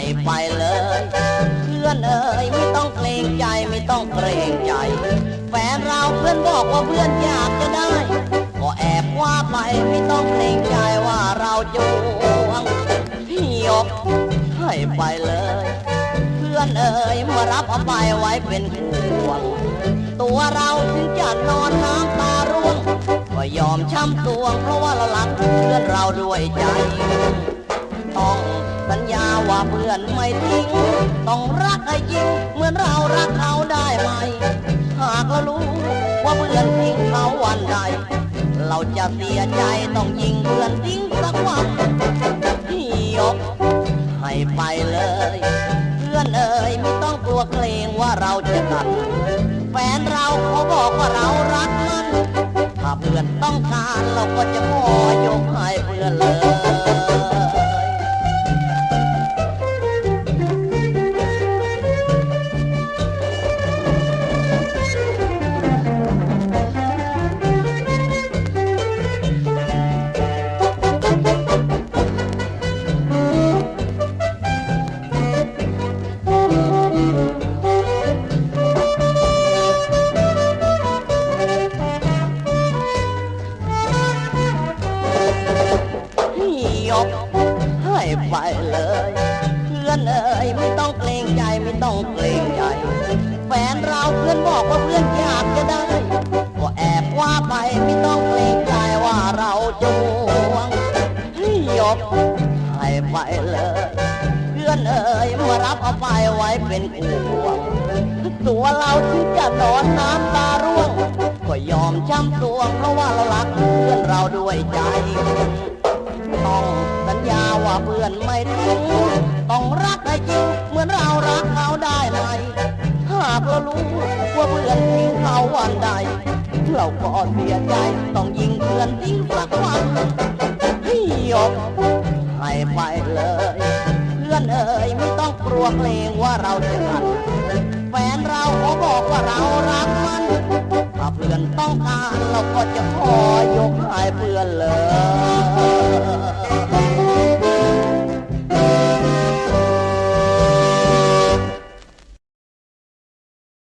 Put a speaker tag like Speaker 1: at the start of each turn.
Speaker 1: ให้ไปเลย เพื่อนเอ๋ยไม่ต้องเกรงใจไม่ต้องเกรงใจ แฟนเราเพื่อนบอกว่าเพื่อนอยากจะได้ ก็แอบว่าไปไม่ต้องเกรงใจว่าเราจวงพี่ยกให้ไปเลย เพื่อนเอ๋ยมารับเอาไปไว้เป็นห่วง ตัวเราถึงจะนอนน้ำตาร่วงก็ยอมช้ำตวงเพราะว่าเรารักเพื่อนเราด้วยใจ ต้อง สัญญาว่าเพื่อนไม่ทิ้ง ต้องรักให้จริงเหมือนเรารักเขาได้ไหม หากเรารู้ว่าเพื่อนทิ้งเขาวันใด เราจะเสียใจต้องยิงเพื่อนทิ้งสักวันที่ยกให้ไปเลย เพื่อนเอ่ยไม่ต้องกลัวเกรงว่าเราจะกัด แฟนเราเขาบอกว่าเรารักมัน ถ้าเพื่อนต้องการเราก็จะขอยกให้เพื่อนเลย ให้ไปเลยเพื่อนเอ๋ยไม่ต้องเกรงใจไม่ต้องเกรงใจ แฟนเราเพื่อนบอกว่าเพื่อนอยากจะได้ ก็แอบว่าไปไม่ต้องเกรงใจว่าเราจวงหยกให้ไปเลย เพื่อนเอ๋ยมารับเอาไปไว้เป็นห่วงตัวเราถึงจะนอนน้ำตาร่วง ก็ยอมช้ำตวงเพราะว่าเรารักเพื่อนเราด้วยใจ เพื่อนไม่ทิ้งต้องรักให้จริง เหมือนเรารักเขาได้ไหมหากเรารู้ว่าเพื่อนทิ้งเขาวันใด เราก็เสียใจต้องยิงเพื่อนทิ้งสักวันพี่ยกให้ไปเลย เพื่อนเอ๋ยไม่ต้องกลัวเกรงว่าเราจะขัดแฟนเราเขาบอกว่าเรารักมัน ถ้าเพื่อนต้องการเราก็จะขอยกให้เพื่อนเลย